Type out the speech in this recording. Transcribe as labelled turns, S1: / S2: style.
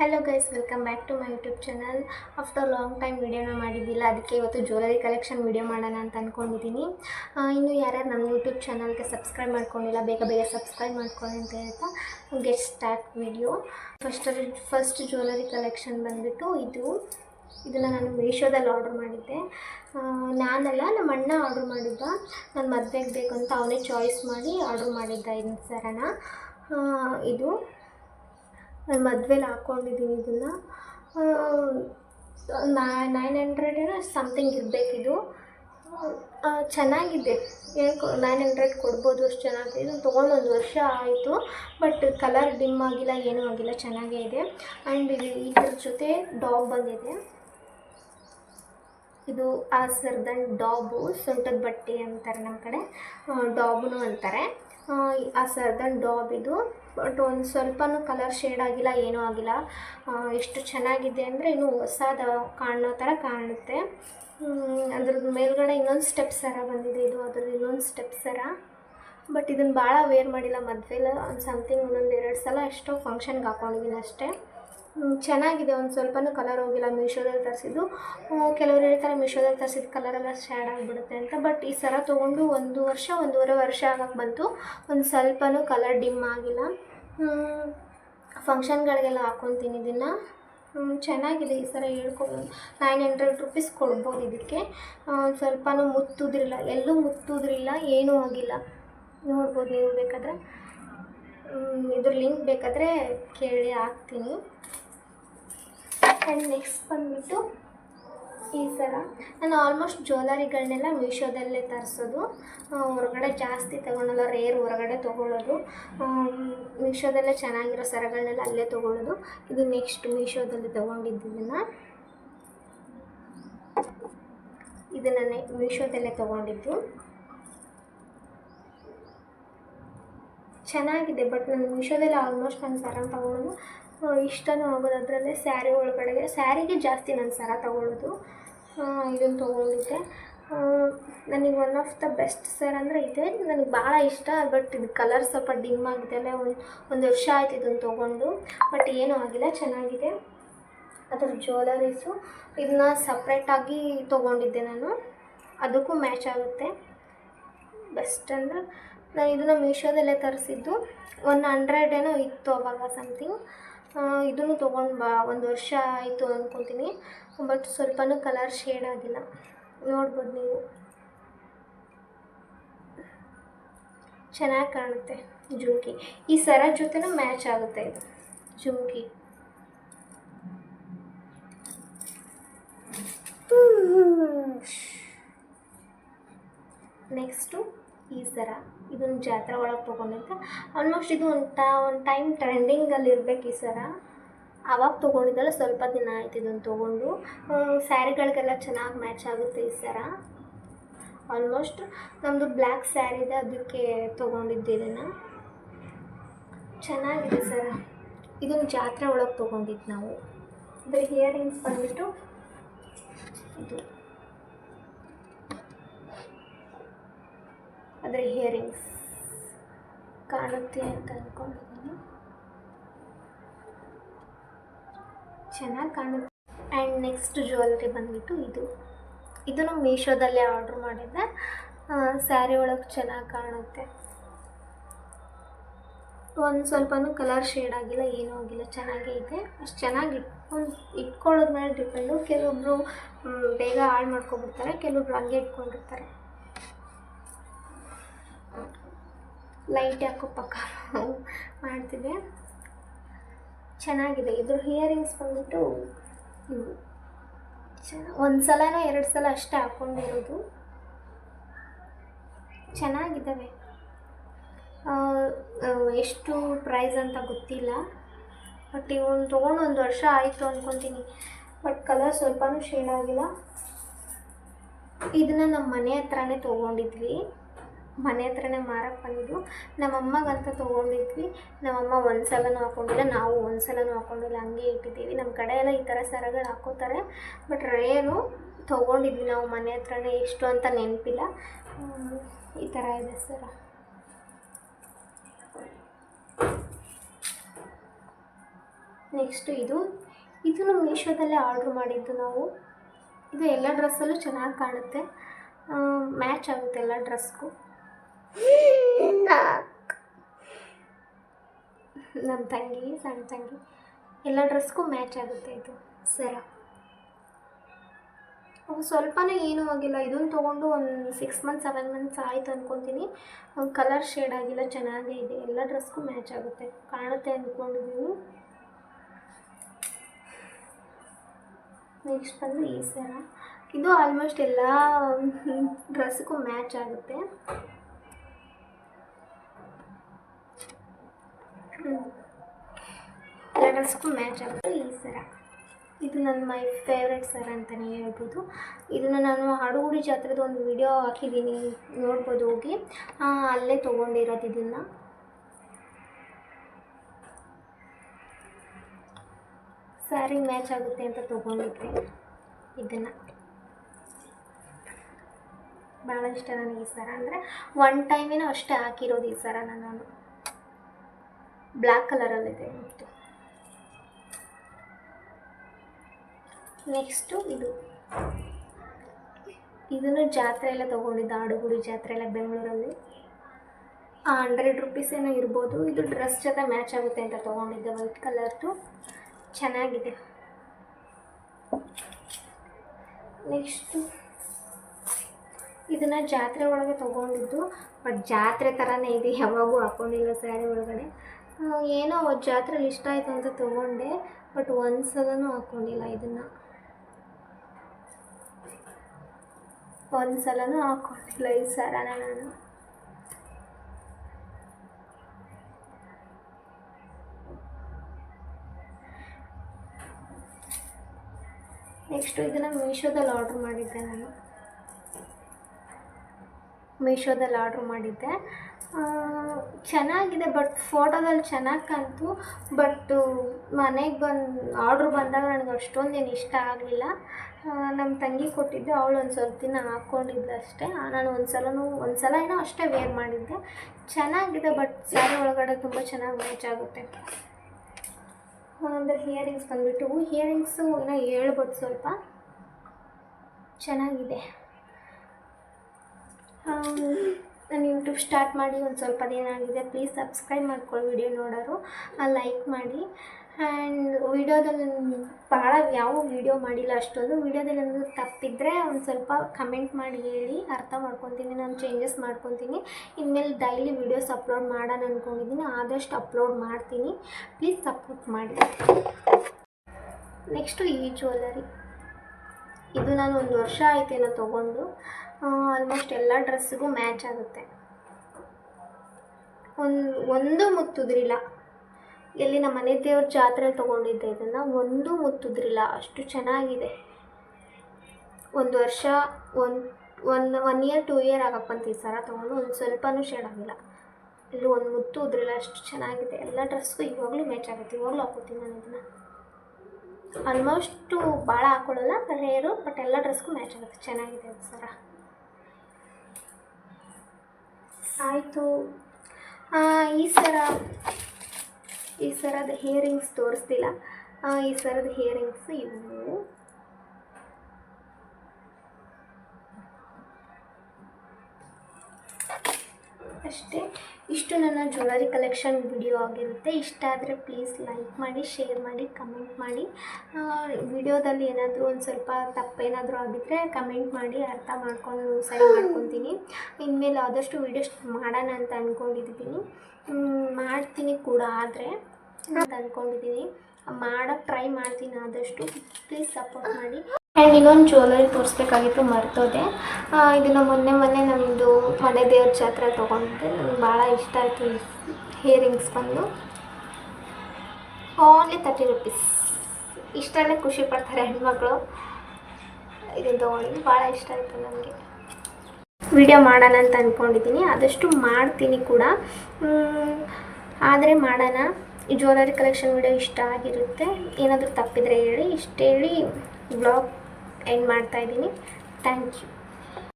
S1: Hello guys welcome back to my YouTube channel after long time ವೀಡಿಯೋನ ಮಾಡಿದ್ದಿಲ್ಲ, ಅದಕ್ಕೆ ಇವತ್ತು ಜ್ಯುವೆಲರಿ ಕಲೆಕ್ಷನ್ ವೀಡಿಯೋ ಮಾಡೋಣ ಅಂತ ಅಂದ್ಕೊಂಡಿದ್ದೀನಿ ಇನ್ನು ಯಾರ್ಯಾರು ನಮ್ಮ ಯೂಟ್ಯೂಬ್ ಚಾನಲ್ಗೆ ಸಬ್ಸ್ಕ್ರೈಬ್ ಮಾಡ್ಕೊಂಡಿಲ್ಲ, ಬೇಗ ಬೇಗ ಸಬ್ಸ್ಕ್ರೈಬ್ ಮಾಡ್ಕೊಳ್ಳಿ ಅಂತ ಹೇಳ್ತಾ get start video first first jewellery collection ಬಂದುಬಿಟ್ಟು ಇದು, ಇದನ್ನು ನಾನು ಮೀಶೋದಲ್ಲಿ ಆರ್ಡ್ರ್ ಮಾಡಿದ್ದೆ. ನಾನಲ್ಲ, ನಮ್ಮ ಅಣ್ಣ ಆರ್ಡ್ರ್ ಮಾಡಿದ್ದ. ನಾನು ಮದುವೆಗೆ ಬೇಕು ಅಂತ ಅವನೇ ಚಾಯ್ಸ್ ಮಾಡಿ ಆರ್ಡ್ರ್ ಮಾಡಿದ್ದ ಇದನ್ನ ಸರನ. ಇದು. ನಾನು ಮದುವೆಲಿ ಹಾಕ್ಕೊಂಡಿದ್ದೀನಿ ಇದನ್ನು. ನೈನ್ ಹಂಡ್ರೆಡ್ ಸಮಥಿಂಗ್ ಇರಬೇಕಿದು ಚೆನ್ನಾಗಿದೆ. ಏನು ನೈನ್ ಹಂಡ್ರೆಡ್ ಕೊಡ್ಬೋದು ಅಷ್ಟು ಚೆನ್ನಾಗಿದೆ ಇದನ್ನು ತೊಗೊಂಡು ಒಂದು ವರ್ಷ ಆಯಿತು ಬಟ್ ಕಲರ್ ಡಿಮ್ ಆಗಿಲ್ಲ, ಏನೂ ಆಗಿಲ್ಲ, ಚೆನ್ನಾಗೇ ಇದೆ. ಆ್ಯಂಡ್ ಇದು ಇದ್ರ ಜೊತೆ ಡಾಬ್ ಬಂದಿದೆ. ಇದು ಆ ಸರ್ದನ್ ಡಾಬು ಸೊಂಟದ ಬಟ್ಟೆ ಅಂತಾರೆ ನಮ್ಮ ಕಡೆ. ಡಾಬುನು ಅಂತಾರೆ. ಆ, ಸರ್ದನ್ ಡಾಬ್ ಇದು. ಬಟ್ ಒಂದು ಸ್ವಲ್ಪನೂ ಕಲರ್ ಶೇಡ್ ಆಗಿಲ್ಲ ಏನೂ ಆಗಿಲ್ಲ. ಎಷ್ಟು ಚೆನ್ನಾಗಿದೆ ಅಂದರೆ ಇನ್ನೂ ಹೊಸದ ಕಾಣೋ ಥರ ಕಾಣುತ್ತೆ. ಅದ್ರ ಅದ್ರದ್ದು ಮೇಲ್ಗಡೆ ಇನ್ನೊಂದು ಸ್ಟೆಪ್ ಸರ ಬಂದಿದೆ ಇದು ಅದ್ರದ್ದು ಇನ್ನೊಂದು ಸ್ಟೆಪ್ ಸರ. ಬಟ್ ಇದನ್ನು ಭಾಳ ವೇರ್ ಮಾಡಿಲ್ಲ ಮದುವೆಲ್ಲ ಸಮಥಿಂಗ್ ಒಂದೊಂದು ಎರಡು ಸಲ ಎಷ್ಟೋ ಫಂಕ್ಷನ್ಗೆ ಹಾಕೊಂಡಿದ್ದೀನಿ ಅಷ್ಟೇ. ಚೆನ್ನಾಗಿದೆ. ಒಂದು ಸ್ವಲ್ಪನೂ ಕಲರ್ ಹೋಗಿಲ್ಲ. ಮೀಶೋದಲ್ಲಿ ತರಿಸಿದ್ದು. ಕೆಲವರು ಹೇಳ್ತಾರೆ ಮೀಶೋದಲ್ಲಿ ತರಿಸಿದ ಕಲರೆಲ್ಲ ಶ್ಯಾಡ್ ಆಗಿಬಿಡುತ್ತೆ ಅಂತ. ಬಟ್ ಈ ಸರ ತೊಗೊಂಡು ಒಂದು ವರ್ಷ, ಒಂದೂವರೆ ವರ್ಷ ಆಗಕ್ಕೆ ಬಂತು. ಒಂದು ಸ್ವಲ್ಪನೂ ಕಲರ್ ಡಿಮ್ ಆಗಿಲ್ಲ. ಫಂಕ್ಷನ್ಗಳಿಗೆಲ್ಲ ಹಾಕ್ಕೊತೀನಿ ಇದನ್ನು. ಚೆನ್ನಾಗಿದೆ ಈ ಸರ ಹೇಳ್ಕೊಬೋದು ನೈನ್ ಹಂಡ್ರೆಡ್ ರುಪೀಸ್ ಕೊಡ್ಬೋದು ಇದಕ್ಕೆ. ಸ್ವಲ್ಪನೂ ಮುತ್ತುದ್ರಿಲ್ಲ ಎಲ್ಲೂ ಮುತ್ತುದ್ರಿಲ್ಲ ಏನೂ ಆಗಿಲ್ಲ ನೋಡ್ಬೋದು ನೀವು ಬೇಕಾದರೆ. ಇದ್ರ ಲಿಂಕ್ ಬೇಕಾದರೆ ಕೇಳಿ ಹಾಕ್ತೀನಿ. ಆ್ಯಂಡ್ ನೆಕ್ಸ್ಟ್ ಬಂದುಬಿಟ್ಟು ಈ ಥರ ನಾನು ಆಲ್ಮೋಸ್ಟ್ ಜ್ಯುವೆಲರಿಗಳನ್ನೆಲ್ಲ ಮೀಶೋದಲ್ಲೇ ತರಿಸೋದು. ಹೊರಗಡೆ ಜಾಸ್ತಿ ತೊಗೊಳಲ್ಲ ರೇರ್ ಹೊರಗಡೆ ತೊಗೊಳ್ಳೋದು ಮೀಶೋದಲ್ಲೇ ಚೆನ್ನಾಗಿರೋ ಸರಗಳನ್ನೆಲ್ಲ ಅಲ್ಲೇ ತೊಗೊಳ್ಳೋದು ಇದು ನೆಕ್ಸ್ಟ್ ಮೀಶೋದಲ್ಲಿ ತೊಗೊಂಡಿದ್ದನ್ನು. ಇದನ್ನು ಮೀಶೋದಲ್ಲೇ ತೊಗೊಂಡಿದ್ದು. ಚೆನ್ನಾಗಿದೆ ಬಟ್ ನಾನು ಮೀಶೋದಲ್ಲಿ ಆಲ್ಮೋಸ್ಟ್ ನಾನು ಸರ ತೊಗೊಳೋದು. ಆ, ಇಷ್ಟನೂ ಆಗೋದು. ಅದರಲ್ಲೇ ಸ್ಯಾರಿ ಒಳಗಡೆಗೆ ಸ್ಯಾರಿಗೆ ಜಾಸ್ತಿ ನಾನು ಸರ ತೊಗೊಳ್ಳೋದು ಇದನ್ನು ತೊಗೊಂಡಿದ್ದೆ ನನಗೆ ಒನ್ ಆಫ್ ದ ಬೆಸ್ಟ್ ಸರ್ ಅಂದರೆ ಇದೆ. ನನಗೆ ಭಾಳ ಇಷ್ಟ ಬಟ್ ಇದು ಕಲರ್ ಸ್ವಲ್ಪ ಡಿಮ್ ಆಗಿದೆ ಅಲ್ಲ ಒಂದು ಒಂದು ವರ್ಷ ಆಯ್ತು ಇದನ್ನು ತೊಗೊಂಡು. ಬಟ್ ಏನೂ ಆಗಿಲ್ಲ ಚೆನ್ನಾಗಿದೆ. ಅದರ ಜ್ಯುವೆಲರೀಸು ಇದನ್ನ ಸಪ್ರೇಟಾಗಿ ತೊಗೊಂಡಿದ್ದೆ ನಾನು. ಅದಕ್ಕೂ ಮ್ಯಾಚ್ ಆಗುತ್ತೆ. ಬೆಸ್ಟ್ ಅಂದರೆ ನಾನು ಇದನ್ನು ಮೀಶೋದಲ್ಲೇ ತರಿಸಿದ್ದು. ಒನ್ ಹಂಡ್ರೆಡ್ ಏನೋ ಇತ್ತು ಅವಾಗ ಸಮಥಿಂಗ್ ಇದನ್ನು ತೊಗೊಂಡು ಬಾ, ಒಂದು ವರ್ಷ ಆಯಿತು ಅಂದ್ಕೊತೀನಿ ಬಟ್ ಸ್ವಲ್ಪನೂ ಕಲರ್ ಶೇಡ್ ಆಗಿಲ್ಲ. ನೋಡ್ಬೋದು ನೀವು. ಚೆನ್ನಾಗಿ ಕಾಣುತ್ತೆ ಜುಮ್ಕಿ. ಈ ಸರ ಜೊತೆನೂ ಮ್ಯಾಚ್ ಆಗುತ್ತೆ ಇದು, ಜುಮ್ಕಿ. ಸರ? ಇದೊಂದು ಜಾತ್ರೆ ಒಳಗೆ ತೊಗೊಂಡಿದ್ದೆ. ಆಲ್ಮೋಸ್ಟ್ ಇದು ಒಂದು ಒಂದು ಟೈಮ್ ಟ್ರೆಂಡಿಂಗಲ್ಲಿ ಇರಬೇಕು ಈ ಸರ. ಆವಾಗ ತೊಗೊಂಡಿದ್ದಲ್ಲ ಸ್ವಲ್ಪ ದಿನ ಆಯ್ತು ಇದನ್ನು ತೊಗೊಂಡು. ಸ್ಯಾರಿಗಳಿಗೆಲ್ಲ ಚೆನ್ನಾಗಿ ಮ್ಯಾಚ್ ಆಗುತ್ತೆ ಈ ಸರ. ಆಲ್ಮೋಸ್ಟ್ ನಮ್ಮದು ಬ್ಲ್ಯಾಕ್ ಸ್ಯಾರಿ ಇದೆ ಅದಕ್ಕೆ ತೊಗೊಂಡಿದ್ದೆ ಇದನ್ನು. ಚೆನ್ನಾಗಿದೆ ಸರ. ಇದೊಂದು ಜಾತ್ರೆ ಒಳಗೆ ತೊಗೊಂಡಿದ್ದು ನಾವು. ಅದ್ರ ಹಿಯರಿಂಗ್ಸ್ ಬಂದುಬಿಟ್ಟು ಇದು. ಅದರ ಹಿಯರಿಂಗ್ಸ್ ಕಾಣುತ್ತೆ ಅಂತ ಅಂದ್ಕೊಂಡಿದ್ದೀನಿ ಚೆನ್ನಾಗಿ ಕಾಣುತ್ತೆ. ಆ್ಯಂಡ್ ನೆಕ್ಸ್ಟ್ ಜ್ಯುವೆಲ್ರಿ ಬಂದುಬಿಟ್ಟು ಇದು. ಇದನ್ನು ಮೀಶೋದಲ್ಲೇ ಆರ್ಡ್ರ್ ಮಾಡಿದ್ದೆ. ಸ್ಯಾರಿ ಒಳಗೆ ಚೆನ್ನಾಗಿ ಕಾಣುತ್ತೆ. ಒಂದು ಸ್ವಲ್ಪನೂ ಕಲರ್ ಶೇಡ್ ಆಗಿಲ್ಲ, ಏನೂ ಆಗಿಲ್ಲ, ಚೆನ್ನಾಗೇ ಇದೆ. ಅಷ್ಟು ಚೆನ್ನಾಗಿ ಇಟ್ಕೊಂಡು ಇಟ್ಕೊಳ್ಳೋದ್ ಮೇಲೆ ಡಿಪೆಂಡು ಕೆಲವೊಬ್ಬರು ಬೇಗ ಹಾಳು ಮಾಡ್ಕೊಬಿಡ್ತಾರೆ ಕೆಲವೊಬ್ರು ಹಂಗೆ ಇಟ್ಕೊಂಡಿರ್ತಾರೆ. ಲೈಟ್ ಯಾಕೋ ಪಕ್ಕ ಮಾಡ್ತಿದೆ ಚೆನ್ನಾಗಿದೆ. ಇದ್ರ ಹಿಯರಿಂಗ್ಸ್ ಬಂದ್ಬಿಟ್ಟು ಒಂದು ಸಲನೋ ಎರಡು ಸಲ ಅಷ್ಟೇ ಹಾಕ್ಕೊಂಡಿರೋದು ಚೆನ್ನಾಗಿದ್ದಾವೆ. ಎಷ್ಟು ಪ್ರೈಸ್ ಅಂತ ಗೊತ್ತಿಲ್ಲ. ಬಟ್ ಇವನು ತೊಗೊಂಡು ಒಂದು ವರ್ಷ ಆಯಿತು ಅಂದ್ಕೊತೀನಿ ಬಟ್ ಕಲರ್ ಸ್ವಲ್ಪನೂ ಶೇಡ್ ಆಗಿಲ್ಲ. ಇದನ್ನು ನಮ್ಮ ಮನೆ ಹತ್ರನೇ ತೊಗೊಂಡಿದ್ವಿ. ಮನೆ ಹತ್ರನೇ ಮಾರಕ್ಕೆ ಬಂದಿದ್ದು ನಮ್ಮಮ್ಮಗಂತ ತೊಗೊಂಡಿದ್ವಿ. ನಮ್ಮಮ್ಮ ಒಂದು ಸಲನೂ ಹಾಕೊಂಡಿಲ್ಲ, ನಾವು ಒಂದು ಸಲನೂ ಹಾಕೊಂಡಿಲ್ಲ, ಹಂಗೆ ಇಟ್ಟಿದ್ದೀವಿ. ನಮ್ಮ ಕಡೆ ಈ ಥರ ಸರಗಳು ಹಾಕೋತಾರೆ. ಬಟ್ ರೇರು ತೊಗೊಂಡಿದ್ವಿ ನಾವು ಮನೆ ಹತ್ರನೇ ಎಷ್ಟು ಅಂತ ನೆನಪಿಲ್ಲ. ಈ ಥರ ಇದೆ ಸರ. ನೆಕ್ಸ್ಟು ಇದು. ಇದು ನಮ್ಮ ಮೀಶೋದಲ್ಲೇ ಆರ್ಡ್ರ್ ಮಾಡಿದ್ದು ನಾವು. ಇದು ಎಲ್ಲ ಡ್ರೆಸ್ಸಲ್ಲೂ ಚೆನ್ನಾಗಿ ಕಾಣುತ್ತೆ. ಮ್ಯಾಚ್ ಆಗುತ್ತೆ ಎಲ್ಲ ಡ್ರೆಸ್ಗೂ. ನಮ್ಮ ತಂಗಿ, ಸಣ್ಣ ತಂಗಿ, ಎಲ್ಲ ಡ್ರೆಸ್ಗೂ ಮ್ಯಾಚ್ ಆಗುತ್ತೆ ಇದು, ಸರ. ಅವು ಸ್ವಲ್ಪನೇ ಏನೂ ಆಗಿಲ್ಲ. ಇದನ್ನು ತೊಗೊಂಡು ಒಂದು ಸಿಕ್ಸ್ ಮಂತ್ಸ್ ಸೆವೆನ್ ಮಂತ್ಸ್ ಆಯಿತು ಅಂದ್ಕೊತೀನಿ ಕಲರ್ ಶೇಡ್ ಆಗಿಲ್ಲ, ಚೆನ್ನಾಗೇ ಇದೆ. ಎಲ್ಲ ಡ್ರೆಸ್ಗೂ ಮ್ಯಾಚ್ ಆಗುತ್ತೆ. ಕಾಣುತ್ತೆ ಅಂದ್ಕೊಂಡಿದ್ದೀನಿ ನೆಕ್ಸ್ಟ್ ಬಂದು ಈ ಸರ. ಇದು ಆಲ್ಮೋಸ್ಟ್ ಎಲ್ಲ ಡ್ರೆಸ್ಗೂ ಮ್ಯಾಚ್ ಆಗುತ್ತೆ. ಎಲ್ಲ ಡ್ರೆಸ್ಗೂ ಮ್ಯಾಚ್ ಆಗುತ್ತೆ. ಈ ಸರ. ಇದು ನನ್ನ ಮೈ ಫೇವ್ರೆಟ್ ಸರ ಅಂತಲೇ ಹೇಳ್ಬೋದು. ಇದನ್ನು ನಾನು ಹಾಡುಗುಡಿ ಜಾತ್ರೆದು ಒಂದು ವಿಡಿಯೋ ಹಾಕಿದ್ದೀನಿ. ನೋಡ್ಬೋದು ಹೋಗಿ. ಅಲ್ಲೇ ತೊಗೊಂಡಿರೋದು ಇದನ್ನು. ಸ್ಯಾರಿ ಮ್ಯಾಚ್ ಆಗುತ್ತೆ ಅಂತ ತೊಗೊಂಡಿದ್ದೆ ಇದನ್ನು. ಭಾಳ ಇಷ್ಟ ನನಗೆ ಈ ಸರ. ಅಂದರೆ ಒನ್ ಟೈಮಿನೂ ಅಷ್ಟೇ ಹಾಕಿರೋದು ಈ ಸರ ನಾನು ಬ್ಲ್ಯಾಕ್ ಕಲರಲ್ಲಿದೆ. ಮತ್ತು ನೆಕ್ಸ್ಟು ಇದು. ಇದನ್ನು ಜಾತ್ರೆ ಎಲ್ಲ ತೊಗೊಂಡಿದ್ದೆ ಆಡುಗುಡಿ ಜಾತ್ರೆ ಎಲ್ಲ ಬೆಂಗಳೂರಲ್ಲಿ. ಹಂಡ್ರೆಡ್ ರುಪೀಸ್ ಏನೋ ಇರ್ಬೋದು. ಇದು ಡ್ರೆಸ್ ಜೊತೆ ಮ್ಯಾಚ್ ಆಗುತ್ತೆ ಅಂತ ತೊಗೊಂಡಿದ್ದೆ ವೈಟ್ ಕಲರ್ದು ಚೆನ್ನಾಗಿದೆ. ನೆಕ್ಸ್ಟು ಇದನ್ನು ಜಾತ್ರೆ ಒಳಗೆ ತೊಗೊಂಡಿದ್ದು. ಬಟ್ ಜಾತ್ರೆ ಥರನೇ ಇದೆ. ಯಾವಾಗೂ ಹಾಕ್ಕೊಂಡಿಲ್ಲ ಸ್ಯಾರಿ ಒಳಗಡೆ. ಏನೋ ಜಾತ್ರೆಲಿ ಇಷ್ಟ ಆಯಿತು ಅಂತ ತೊಗೊಂಡೆ. ಬಟ್ ಒಂದು ಸಲನೂ ಹಾಕ್ಕೊಂಡಿಲ್ಲ ಇದನ್ನು. ಒಂದು ಸಲನೂ ಈ ನಾನು. ನೆಕ್ಸ್ಟು ಇದನ್ನು ಮೀಶೋದಲ್ಲಿ ಆರ್ಡ್ರ್ ಮಾಡಿದ್ದೆ ನಾನು. ಮೀಶೋದಲ್ಲಿ ಆರ್ಡ್ರ್ ಮಾಡಿದ್ದೆ. ಚೆನ್ನಾಗಿದೆ ಬಟ್ ಫೋಟೋದಲ್ಲಿ ಚೆನ್ನಾಗಿ ಕಾಣ್ತು. ಬಟ್ಟು ಮನೆಗೆ ಬಂದು ಆರ್ಡ್ರ್ ಬಂದಾಗ ನನಗೆ ಅಷ್ಟೊಂದೇನು ಇಷ್ಟ ಆಗಲಿಲ್ಲ. ನಮ್ಮ ತಂಗಿ ಕೊಟ್ಟಿದ್ದೆ, ಅವಳು ಒಂದು ಸ್ವಲ್ಪ ದಿನ ಹಾಕ್ಕೊಂಡಿದ್ಲು ಅಷ್ಟೇ. ನಾನು ಒಂದು ಸಲನೂ ಒಂದು ಸಲ ಏನೋ ಅಷ್ಟೇ ವೇರ್ ಮಾಡಿದ್ದೆ. ಚೆನ್ನಾಗಿದೆ ಬಟ್ ಸ್ಯಾರಿ ಒಳಗಡೆ ತುಂಬ ಚೆನ್ನಾಗಿ ಮ್ಯಾಚ್ ಆಗುತ್ತೆ. ಅಂದರೆ ಹಿಯರಿಂಗ್ಸ್ ಬಂದುಬಿಟ್ಟು ಹಿಯರಿಂಗ್ಸು ಏನೋ ಹೇಳ್ಬೋದು ಸ್ವಲ್ಪ. ಚೆನ್ನಾಗಿದೆ. ನಾನು ಯೂಟ್ಯೂಬ್ ಸ್ಟಾರ್ಟ್ ಮಾಡಿ ಒಂದು ಸ್ವಲ್ಪ ದಿನ ಆಗಿದೆ ಪ್ಲೀಸ್ ಸಬ್ಸ್ಕ್ರೈಬ್ ಮಾಡ್ಕೊಳ್ಳಿ ವಿಡಿಯೋ ನೋಡೋರು. ಲೈಕ್ ಮಾಡಿ. ಆ್ಯಂಡ್ ವಿಡಿಯೋದಲ್ಲಿ ಭಾಳ ಯಾವ ವಿಡಿಯೋ ಮಾಡಿಲ್ಲ ಅಷ್ಟೊಂದು. ವಿಡಿಯೋದಲ್ಲಿ ಒಂದು ತಪ್ಪಿದ್ರೆ ಒಂದು ಸ್ವಲ್ಪ ಕಮೆಂಟ್ ಮಾಡಿ ಹೇಳಿ, ಅರ್ಥ ಮಾಡ್ಕೊತೀನಿ, ನಾನು ಚೇಂಜಸ್ ಮಾಡ್ಕೊತೀನಿ. ಇನ್ಮೇಲೆ ಡೈಲಿ ವಿಡಿಯೋಸ್ ಅಪ್ಲೋಡ್ ಮಾಡೋಣ ಅಂದ್ಕೊಂಡಿದ್ದೀನಿ ಆದಷ್ಟು ಅಪ್ಲೋಡ್ ಮಾಡ್ತೀನಿ. ಪ್ಲೀಸ್ ಸಪೋರ್ಟ್ ಮಾಡಿ. ನೆಕ್ಸ್ಟು ಈ ಜ್ಯುವೆಲ್ಲರಿ ಇದು ನಾನು ಒಂದು ವರ್ಷ ಆಯ್ತೇನೋ ತೊಗೊಂಡು. ಆಲ್ಮೋಸ್ಟ್ ಎಲ್ಲ ಡ್ರೆಸ್ಸಿಗೂ ಮ್ಯಾಚ್ ಆಗುತ್ತೆ. ಒಂದು ಒಂದು ಮುತ್ತುದ್ರಿಲ್ಲ. ಎಲ್ಲಿ ನಮ್ಮ ಮನೆ ದೇವ್ರ ಜಾತ್ರೆ ತೊಗೊಂಡಿದ್ದೆ ಇದನ್ನು, ಒಂದು ಮುತ್ತುದ್ರಿಲ್ಲ. ಅಷ್ಟು ಚೆನ್ನಾಗಿದೆ. ಒಂದು ವರ್ಷ, ಒಂದು, one one year two year ಆಗಪ್ಪಂತ ಈ ಸರ ತೊಗೊಂಡು ಒಂದು ಸ್ವಲ್ಪನೂ ಶೇಡ್ ಆಗಿಲ್ಲ. ಇಲ್ಲಿ ಒಂದು ಮುತ್ತು ಉದ್ರಿಲ್ಲ ಅಷ್ಟು ಚೆನ್ನಾಗಿದೆ. ಎಲ್ಲ ಡ್ರೆಸ್ಗೂ ಇವಾಗಲೂ ಮ್ಯಾಚ್ ಆಗುತ್ತೆ. ಇವಾಗಲೂ ಹಾಕೋತೀನಿ ನಾನು ಇದನ್ನು. ಆಲ್ಮೋಸ್ಟು ಭಾಳ ಹಾಕೊಳ್ಳಲ್ಲ ರೇರು ಬಟ್ ಎಲ್ಲ ಡ್ರೆಸ್ಗೂ ಮ್ಯಾಚ್ ಆಗುತ್ತೆ. ಚೆನ್ನಾಗಿದೆ ಅದು ಸರ ಆಯಿತು. ಈ ಸರ ಈ ಸರದ ಹಿಯರಿಂಗ್ಸ್ ತೋರಿಸ್ತಿಲ್ಲ. ಈ ಸರದ ಹಿಯರಿಂಗ್ಸ್ ಇವು. ಅಷ್ಟೇ. ಇಷ್ಟು ನನ್ನ ಜ್ಯುವೆಲರಿ ಕಲೆಕ್ಷನ್ ವಿಡಿಯೋ ಆಗಿರುತ್ತೆ. ಇಷ್ಟ ಆದರೆ ಪ್ಲೀಸ್ ಲೈಕ್ ಮಾಡಿ ಶೇರ್ ಮಾಡಿ ಕಮೆಂಟ್ ಮಾಡಿ. ವಿಡಿಯೋದಲ್ಲಿ ಏನಾದರೂ ಒಂದು ಸ್ವಲ್ಪ ತಪ್ಪೇನಾದರೂ ಆಗಿದ್ದರೆ ಕಮೆಂಟ್ ಮಾಡಿ, ಅರ್ಥ ಮಾಡ್ಕೊಂಡು ಸರಿ ಮಾಡ್ಕೊತೀನಿ. ಇನ್ಮೇಲೆ ಆದಷ್ಟು ವೀಡಿಯೋಸ್ ಮಾಡೋಣ ಅಂತ ಅಂದ್ಕೊಂಡಿದ್ದೀನಿ ಮಾಡ್ತೀನಿ ಕೂಡ ಆದರೆ ಅಂತ ಅಂದ್ಕೊಂಡಿದ್ದೀನಿ ಮಾಡೋಕ್ಕೆ ಟ್ರೈ ಮಾಡ್ತೀನಿ ಆದಷ್ಟು. ಪ್ಲೀಸ್ ಸಪೋರ್ಟ್ ಮಾಡಿ. ಆ್ಯಂಡ್ ಇನ್ನೊಂದು ಜ್ಯುವೆಲರಿ ತೋರಿಸ್ಬೇಕಾಗಿತ್ತು, ಮರ್ತೋದೆ. ಇದನ್ನು ಮೊನ್ನೆ ಮೊನ್ನೆ ನಮ್ಮದು ಮನೆ ದೇವ್ರ ಜಾತ್ರೆ ತೊಗೊಂಡಿದ್ದೆ ನನಗೆ ಭಾಳ ಇಷ್ಟ ಆಯಿತು ಹಿಯರಿಂಗ್ಸ್ ಬಂದು. ಓನ್ಲಿ ತರ್ಟಿ ರುಪೀಸ್ ಇಷ್ಟಲ್ಲೇ ಖುಷಿ ಪಡ್ತಾರೆ ಹೆಣ್ಮಕ್ಳು. ಇದನ್ನು ತೊಗೊಂಡಿದ್ದು ಭಾಳ ಇಷ್ಟ ಆಯಿತು ನನಗೆ ವಿಡಿಯೋ ಮಾಡೋಣ ಅಂತ ಅಂದ್ಕೊಂಡಿದ್ದೀನಿ ಆದಷ್ಟು ಮಾಡ್ತೀನಿ ಕೂಡ. ಆದರೆ ಮಾಡೋಣ. ಈ ಜ್ಯುವೆಲರಿ ಕಲೆಕ್ಷನ್ ವಿಡಿಯೋ ಇಷ್ಟ ಆಗಿರುತ್ತೆ. ಏನಾದರೂ ತಪ್ಪಿದರೆ ಹೇಳಿ. ಇಷ್ಟು ಹೇಳಿ ಬ್ಲಾಗ್ ಎಂಡ್ ಮಾಡ್ತಾಯಿದ್ದೀನಿ ಥ್ಯಾಂಕ್ ಯು.